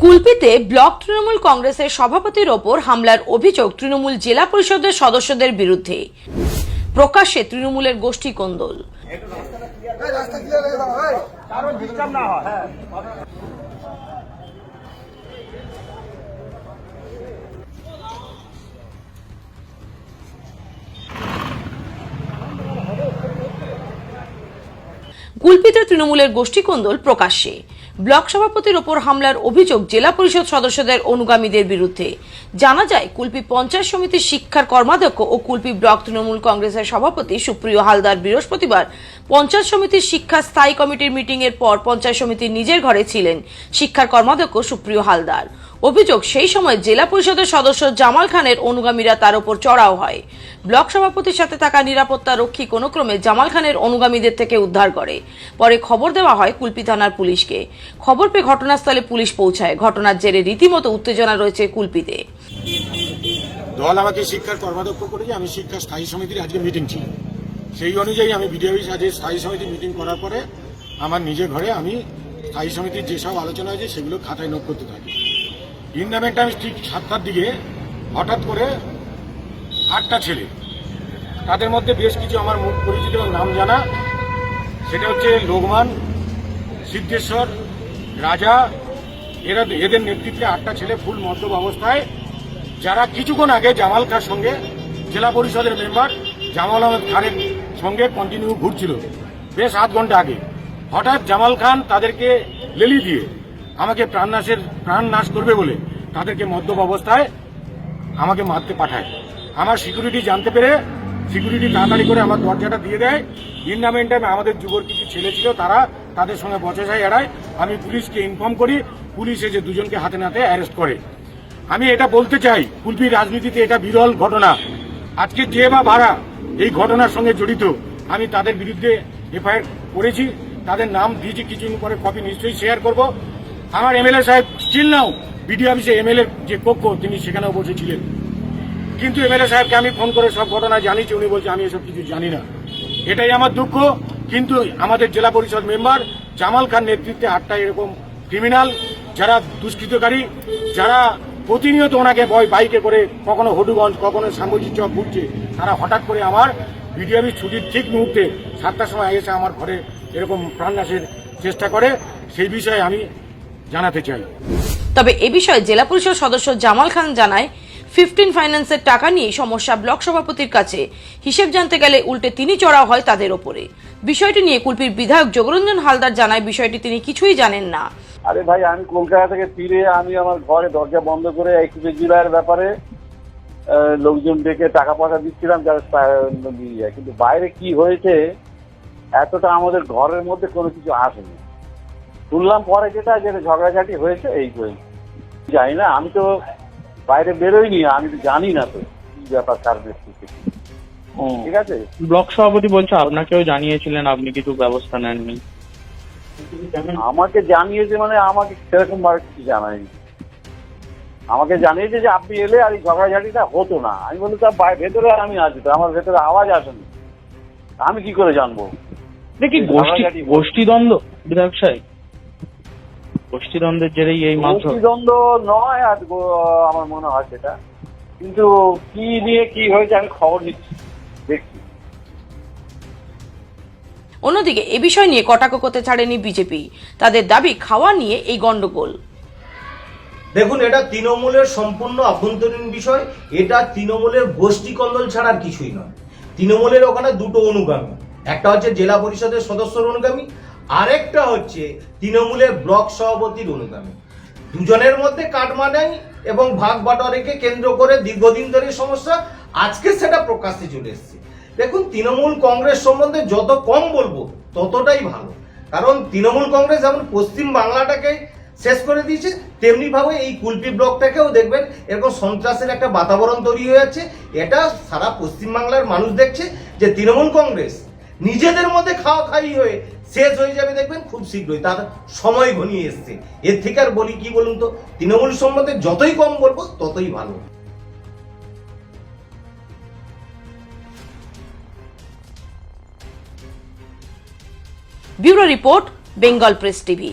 কুলপিতে block Trinamool কংগ্রেসের সভাপতির ওপর হামলার অভিযোগ তৃণমূল জেলা পরিষদের সদস্যদের বিরুদ্ধে। প্রকাশ্যে তৃণমূলের গোষ্ঠী কোন্দল। কুলপিতে তৃণমূলের গোষ্ঠী কোন্দল প্রকাশ্যে। ব্লক সভাপতির ওপর হামলার অভিযোগ জেলা পরিষদ সদস্যদের অনুগামীদের বিরুদ্ধে। জানা যায়, কুলপি পঞ্চায়েত সমিতির শিক্ষার কর্মাধ্যক্ষ ও কুলপি ব্লক তৃণমূল কংগ্রেসের সভাপতি সুপ্রিয় হালদার বৃহস্পতিবার পঞ্চায়েত সমিতির শিক্ষা স্থায়ী কমিটির মিটিং এর পর পঞ্চায়েত সমিতির নিজের ঘরে ছিলেন শিক্ষার কর্মাধ্যক্ষ সুপ্রিয় হালদার। অভিযোগ, সেই সময় জেলা পরিষদের সদস্য জামাল খানের অনুগামীরা তার উপর চড়াও হয়। ব্লক সভাপতির সাথে থাকা নিরাপত্তা রক্ষী কোনো ক্রমে জামাল খানের অনুগামীদের থেকে উদ্ধার করে। পরে খবর দেওয়া হয় কুলপি থানার পুলিশকে। খবর পেয়ে ঘটনাস্থলে পুলিশ পৌঁছায়। ঘটনার জেরে রীতিমতো উত্তেজনা রয়েছে কুলপিতে। দল আমাকে শিক্ষার কর্মাধ্যক্ষ করেছে। আমি শিক্ষা স্থায়ী সমিতির আজকে মিটিং ছিল। সেই অনুযায়ী আমি অফিস আজকে স্থায়ী সমিতির মিটিং করার পরে আমার নিজের ঘরে আমি স্থায়ী সমিতির যেসব আলোচনা হয়েছে সেগুলো খাতায় নোট করতে থাকি। টুর্নামেন্টে আমি ঠিক সাতটার দিকে হঠাৎ করে আটটা ছেলে, তাদের মধ্যে বেশ কিছু আমার মুখ পরিচিত নাম জানা। সেটা হচ্ছে লোকমান, সিদ্ধেশ্বর, রাজা, এরা এদের নেতৃত্বে আটটা ছেলে ফুল মদ্যপ অবস্থায়। যারা কিছুক্ষণ আগে জামাল খার সঙ্গে জেলা পরিষদের মেম্বার জামাল আহমেদ খানের সঙ্গে কন্টিনিউ ঘুরছিল, বেশ আধ ঘণ্টা আগে। হঠাৎ জামাল খান তাদেরকে লেলি দিয়ে আমাকে প্রাণনাশের প্রাণ নাশ করবে বলে তাদেরকে মদ্যপ অবস্থায় আমাকে মারতে পাঠায়। আমার সিকিউরিটি জানতে পেরে সিকিউরিটি তাড়াতাড়ি করে আমার দরজাটা দিয়ে দেয়। ইন্ডামেন্ট টাইমে আমাদের যুবর কিছু ছেলে ছিল, তারা তাদের সঙ্গে বচসায় এড়ায়। আমি পুলিশকে ইনফর্ম করি, পুলিশ এসে দুজনকে হাতে নাতে অ্যারেস্ট করে। আমি এটা বলতে চাই কুলপির রাজনীতিতে এটা বিরল ঘটনা। আজকে যে বা ভাড়া এই ঘটনার সঙ্গে জড়িত, আমি তাদের বিরুদ্ধে এফআইআর করেছি। তাদের নাম দিয়েছি কিছুদিন পরে কপি নিশ্চয়ই শেয়ার করব। আমার এমএলএ সাহেব স্টিল নাও বিডিও অফিসে এমএলএ যে কক্ষ, তিনি সেখানেও বসেছিলেন। কিন্তু এমএলএ সাহেবকে আমি ফোন করে সব ঘটনা জানিয়েছি, উনি বলছে, আমি এসব কিছু জানি না। এটাই আমার দুঃখ। কিন্তু আমাদের জেলা পরিষদ মেম্বার জামাল খান নেতৃত্বে আটটা এরকম ক্রিমিনাল যারা দুষ্কৃতকারী, যারা প্রতিনিয়ত ওনাকে বয় বাইকে করে কখনো হডুগঞ্জ, কখনো শ্যামজি চক ঘুরছে, তারা হঠাৎ করে আমার বিডিওবি ছুটির ঠিক মুহূর্তে সাতটার সময় এসে আমার ঘরে এরকম প্রাণনাশের চেষ্টা করে। সেই বিষয়ে আমি জানাতে চাই। তবে এ বিষয়ে জেলা পরিষদ সদস্য জামাল খান জানায় ফিফটিন ফাইন্যান্সের টাকা নিয়ে সমস্যা ব্লক সভাপতির কাছে হিসেব জানতে গেলে উল্টে তিনি চড়াও হয় তাদের ওপরে। বিষয়টি নিয়ে কুলপির বিধায়ক যোগরঞ্জন হালদার জানায় বিষয়টি তিনি কিছুই জানেন না। আরে ভাই আমি কলকাতা থেকে ফিরে আমি আমার ঘরে দরজা বন্ধ করে একুশে ব্যাপারে লোকজন ডেকে টাকা পয়সা দিচ্ছিলাম যারা কিন্তু বাইরে কি হয়েছে এতটা আমাদের ঘরের মধ্যে কোনো কিছু আসেনি। শুনলাম পরে যেটা যেটা ঝগড়াঝাটি হয়েছে এই হয়েছে জানি না আমি তো বাইরে বেরোইনি আমি তো জানি না তো কি ব্যাপার কার নেতৃত্বে ঠিক আছে? ব্লক সভাপতি বলছে আপনাকেও জানিয়েছিলেন আপনি কিছু ব্যবস্থা নেননি। আমাকে জানিয়েছে মানে আমাকে সেরকম ভাবে কিছু জানায়নি। আমাকে জানিয়েছে যে আপনি এলে আর এই ঝগড়াঝাটিটা হতো না। আমি বলি তার ভেতরে আমি আছি তো আমার ভেতরে আওয়াজ আসেনি। আমি কি করে জানব? দেখি গোষ্ঠী। গোষ্ঠীদ্বন্দ্ব বিধায়ক সাহেব। গোষ্ঠীদ্বন্দ্বের জেরেই এই মাত্র মুক্তিদ্বন্দ্ব নয় আর আমার মনে হয় সেটা। কিন্তু কি নিয়ে কি হয়েছে আমি খবর নিচ্ছি। দেখছি। অন্যদিকে এ বিষয় নিয়ে কটাক্ষ করতে ছাড়েনি বিজেপি। তাদের দাবি খাওয়া নিয়ে এই গন্ডগোল দেখুন এটা তৃণমূলের সম্পূর্ণ আভ্যন্তরীণ বিষয়। এটা তৃণমূলের গোষ্ঠী কন্দল ছাড়ার কিছুই নয়। তৃণমূলের ওখানে দুটো অনুগামী। একটা হচ্ছে জেলা পরিষদের সদস্যর অনুগামী আরেকটা হচ্ছে তৃণমূলের ব্লক সভাপতির অনুগামী। দুজনের মধ্যে কাটমানাই এবং ভাগ বাটোয়ারিকে কেন্দ্র করে দীর্ঘদিন ধরে সমস্যা আজকে সেটা প্রকাশ্যে চলে এসেছে। দেখুন, তৃণমূল কংগ্রেস সম্বন্ধে যত কম বলব, ততটাই ভালো। কারণ তৃণমূল কংগ্রেস যেমন পশ্চিম বাংলাটাকে শেষ করে দিয়েছে তেমনি ভাবে এই কুলপি ব্লকটাকেও দেখবেন, এরকম সন্ত্রাসের একটা বাতাবরণ তৈরি হয়ে যাচ্ছে এটা সারা পশ্চিমবাংলার মানুষ দেখছে যে তৃণমূল কংগ্রেস নিজেদের মধ্যে খাওয়া খাই হয়ে শেষ হয়ে যাবে দেখবেন খুব শীঘ্রই। তার সময় ঘনিয়ে এসছে। এর থেকে আর বলি কি বলুন তো, তৃণমূল সম্বন্ধে যতই কম বলব, ততই ভালো। Bureau report, Bengal press TV.